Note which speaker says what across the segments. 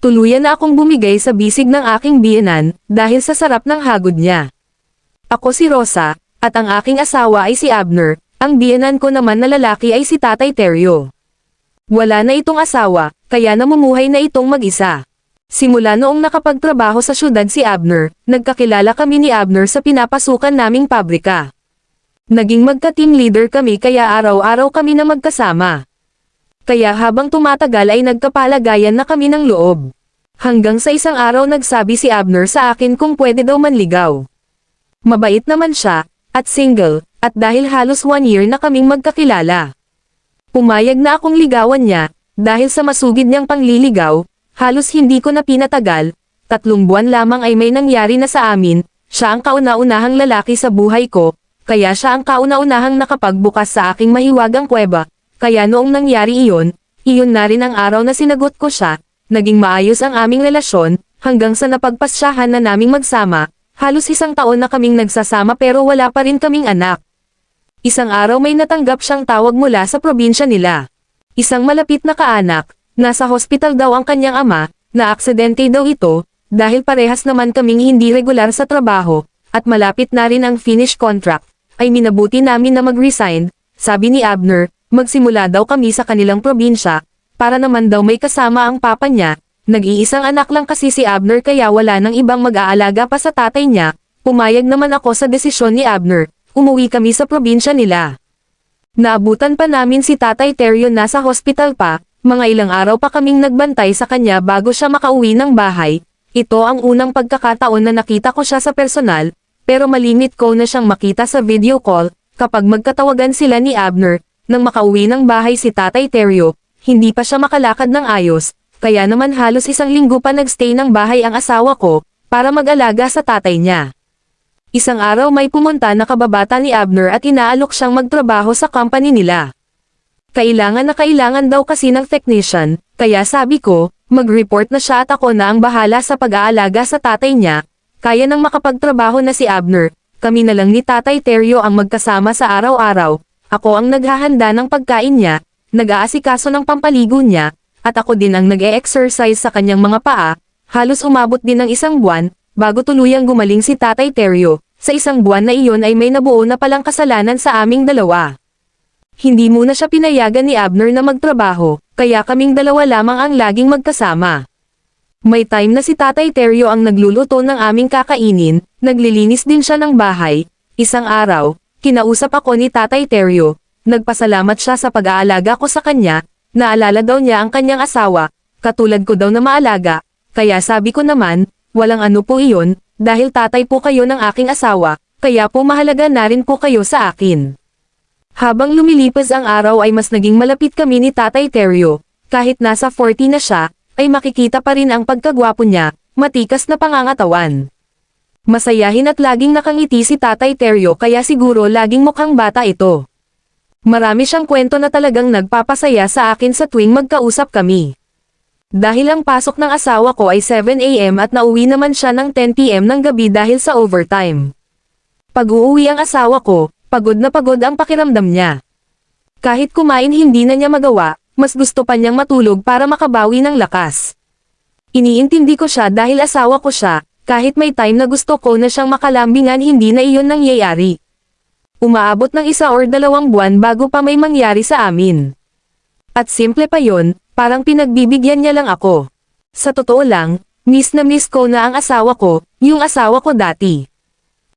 Speaker 1: Tuluyan na akong bumigay sa bisig ng aking biyenan, dahil sa sarap ng hagod niya. Ako si Rosa, at ang aking asawa ay si Abner, ang biyenan ko naman na lalaki ay si Tatay Teryo. Wala na itong asawa, kaya namumuhay na itong mag-isa. Simula noong nakapagtrabaho sa syudad si Abner, nagkakilala kami ni Abner sa pinapasukan naming pabrika. Naging magka-team leader kami kaya araw-araw kami na magkasama. Kaya habang tumatagal ay nagkapalagayan na kami ng loob. Hanggang sa isang araw nagsabi si Abner sa akin kung pwede daw manligaw. Mabait naman siya, at single, at dahil halos one year na kaming magkakilala. Pumayag na akong ligawan niya, dahil sa masugid niyang pangliligaw, halos hindi ko na pinatagal, tatlong buwan lamang ay may nangyari na sa amin, siya ang kauna-unahang lalaki sa buhay ko, kaya siya ang kauna-unahang nakapagbukas sa aking mahiwagang kuweba, kaya noong nangyari iyon, iyon na rin ang araw na sinagot ko siya, naging maayos ang aming relasyon, hanggang sa napagpasyahan na naming magsama, halos isang taon na kaming nagsasama pero wala pa rin kaming anak. Isang araw may natanggap siyang tawag mula sa probinsya nila. Isang malapit na kaanak, nasa hospital daw ang kanyang ama, na aksidente daw ito, dahil parehas naman kaming hindi regular sa trabaho, at malapit na rin ang finish contract, ay minabuti namin na mag-resign, sabi ni Abner, magsimula daw kami sa kanilang probinsya, para naman daw may kasama ang papa niya, nag-iisang anak lang kasi si Abner kaya wala nang ibang mag-aalaga pa sa tatay niya, pumayag naman ako sa desisyon ni Abner, umuwi kami sa probinsya nila. Naabutan pa namin si Tatay Teryo nasa hospital pa, mga ilang araw pa kaming nagbantay sa kanya bago siya makauwi ng bahay. Ito ang unang pagkakataon na nakita ko siya sa personal, pero malimit ko na siyang makita sa video call, kapag magkatawagan sila ni Abner, nang makauwi ng bahay si Tatay Teryo, hindi pa siya makalakad ng ayos, kaya naman halos isang linggo pa nagstay ng bahay ang asawa ko, para mag-alaga sa tatay niya. Isang araw may pumunta na kababata ni Abner at inaalok siyang magtrabaho sa company nila. Kailangan na kailangan daw kasi ng technician, kaya sabi ko, mag-report na siya at ako na ang bahala sa pag-aalaga sa tatay niya, kaya nang makapagtrabaho na si Abner, kami na lang ni Tatay Teryo ang magkasama sa araw-araw, ako ang naghahanda ng pagkain niya, nag-aasikaso ng pampaligo niya, at ako din ang nag-e-exercise sa kanyang mga paa, halos umabot din ng isang buwan, bago tuluyang gumaling si Tatay Teryo, sa isang buwan na iyon ay may nabuo na palang kasalanan sa aming dalawa. Hindi muna siya pinayagan ni Abner na magtrabaho, kaya kaming dalawa lamang ang laging magkasama. May time na si Tatay Teryo ang nagluluto ng aming kakainin, naglilinis din siya ng bahay. Isang araw, kinausap ako ni Tatay Teryo, nagpasalamat siya sa pag-aalaga ko sa kanya, naalala daw niya ang kanyang asawa, katulad ko daw na maalaga, kaya sabi ko naman, walang ano po iyon, dahil tatay po kayo ng aking asawa, kaya po mahalaga na rin po kayo sa akin. Habang lumilipas ang araw ay mas naging malapit kami ni Tatay Teryo, kahit nasa 40 na siya, ay makikita pa rin ang pagkagwapo niya, matikas na pangangatawan. Masayahin at laging nakangiti si Tatay Teryo kaya siguro laging mukhang bata ito. Marami siyang kwento na talagang nagpapasaya sa akin sa tuwing magkausap kami. Dahil ang pasok ng asawa ko ay 7am at nauwi naman siya ng 10pm ng gabi dahil sa overtime. Pag uuwi ang asawa ko, pagod na pagod ang pakiramdam niya. Kahit kumain hindi na niya magawa, mas gusto pa niyang matulog para makabawi ng lakas. Iniintindi ko siya dahil asawa ko siya, kahit may time na gusto ko na siyang makalambingan hindi na iyon nangyayari. Umaabot ng isa or dalawang buwan bago pa may mangyari sa amin. At simple pa yon, parang pinagbibigyan niya lang ako. Sa totoo lang, miss na miss ko na ang asawa ko, yung asawa ko dati.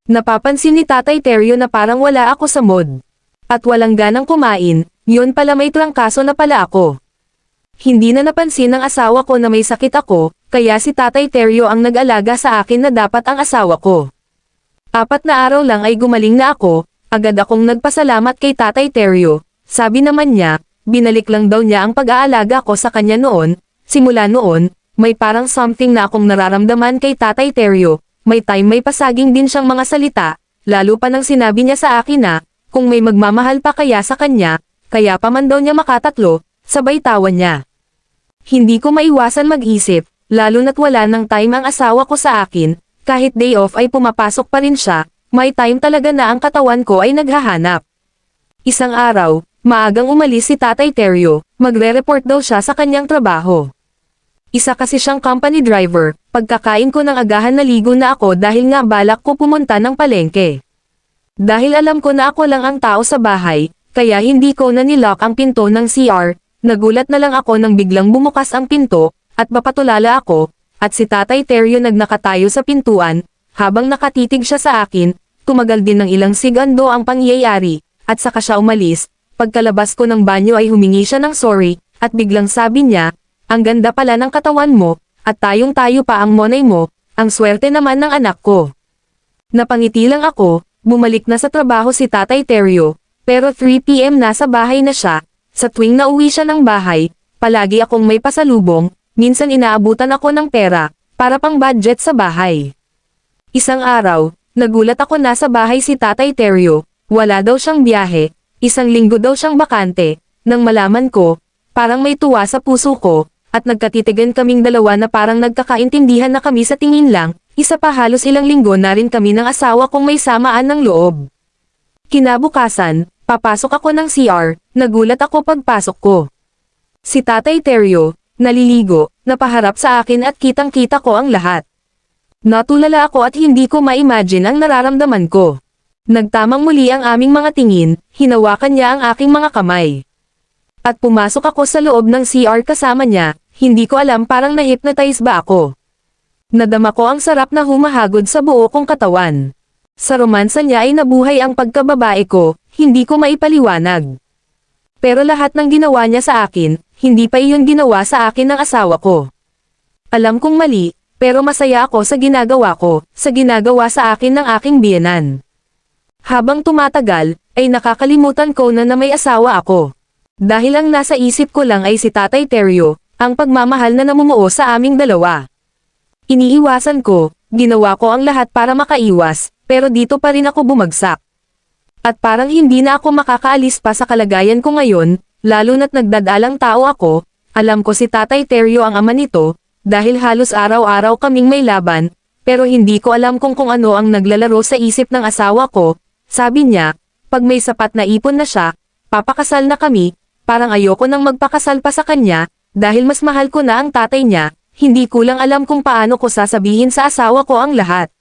Speaker 1: Napapansin ni Tatay Teryo na parang wala ako sa mood. At walang ganang kumain, yun pala may trangkaso na pala ako. Hindi na napansin ng asawa ko na may sakit ako, kaya si Tatay Teryo ang nag-alaga sa akin na dapat ang asawa ko. Apat na araw lang ay gumaling na ako, agad akong nagpasalamat kay Tatay Teryo, sabi naman niya, binalik lang daw niya ang pag-aalaga ko sa kanya noon, simula noon, may parang something na akong nararamdaman kay Tatay Teryo, may time may pasaging din siyang mga salita, lalo pa nang sinabi niya sa akin na, kung may magmamahal pa kaya sa kanya, kaya pa man daw niya makatatlo, sabay tawa niya. Hindi ko maiwasan mag-isip, lalo na't wala ng time ang asawa ko sa akin, kahit day off ay pumapasok pa rin siya, may time talaga na ang katawan ko ay naghahanap. Isang araw, maagang umalis si Tatay Teryo, magre-report daw siya sa kanyang trabaho. Isa kasi siyang company driver, pagkakain ko ng agahan naligo na ako dahil nga balak ko pumunta ng palengke. Dahil alam ko na ako lang ang tao sa bahay, kaya hindi ko na nilock ang pinto ng CR, nagulat na lang ako nang biglang bumukas ang pinto, at mapatulala ako, at si Tatay Teryo nagnakatayo sa pintuan, habang nakatitig siya sa akin, tumagal din ng ilang sigando ang pangyayari, at saka siya umalis, pagkalabas ko ng banyo ay humingi siya ng sorry, at biglang sabi niya, ang ganda pala ng katawan mo, at tayong tayo pa ang monay mo, ang swerte naman ng anak ko. Napangiti lang ako, bumalik na sa trabaho si Tatay Teryo, pero 3pm na sa bahay na siya, sa tuwing nauwi siya ng bahay, palagi akong may pasalubong, minsan inaabutan ako ng pera, para pang budget sa bahay. Isang araw, nagulat ako nasa bahay si Tatay Teryo, wala daw siyang biyahe, isang linggo daw siyang bakante, nang malaman ko, parang may tuwa sa puso ko, at nagkatitigan kaming dalawa na parang nagkakaintindihan na kami sa tingin lang, isa pa halos ilang linggo na rin kami ng asawa kong may samaan ng loob. Kinabukasan, papasok ako ng CR, nagulat ako pagpasok ko. Si Tatay Teryo, naliligo, napaharap sa akin at kitang-kita ko ang lahat. Natulala ako at hindi ko ma-imagine ang nararamdaman ko. Nagtamang muli ang aming mga tingin, hinawakan niya ang aking mga kamay. At pumasok ako sa loob ng CR kasama niya, hindi ko alam parang na-hypnotize ba ako. Nadama ko ang sarap na humahagod sa buo kong katawan. Sa romansa niya ay nabuhay ang pagkababae ko, hindi ko maipaliwanag. Pero lahat ng ginawa niya sa akin, hindi pa iyon ginawa sa akin ng asawa ko. Alam kong mali, pero masaya ako sa ginagawa ko, sa ginagawa sa akin ng aking biyenan. Habang tumatagal, ay nakakalimutan ko na na may asawa ako. Dahil ang nasa isip ko lang ay si Tatay Teryo, ang pagmamahal na namumuo sa aming dalawa. Iniiwasan ko, ginawa ko ang lahat para makaiwas, pero dito pa rin ako bumagsak. At parang hindi na ako makakaalis pa sa kalagayan ko ngayon, lalo na't nagdadalang tao ako, alam ko si Tatay Teryo ang ama nito, dahil halos araw-araw kaming may laban, pero hindi ko alam kung kung ano ang naglalaro sa isip ng asawa ko, sabi niya, pag may sapat na ipon na siya, papakasal na kami, parang ayoko nang magpakasal pa sa kanya, dahil mas mahal ko na ang tatay niya, hindi ko lang alam kung paano ko sasabihin sa asawa ko ang lahat.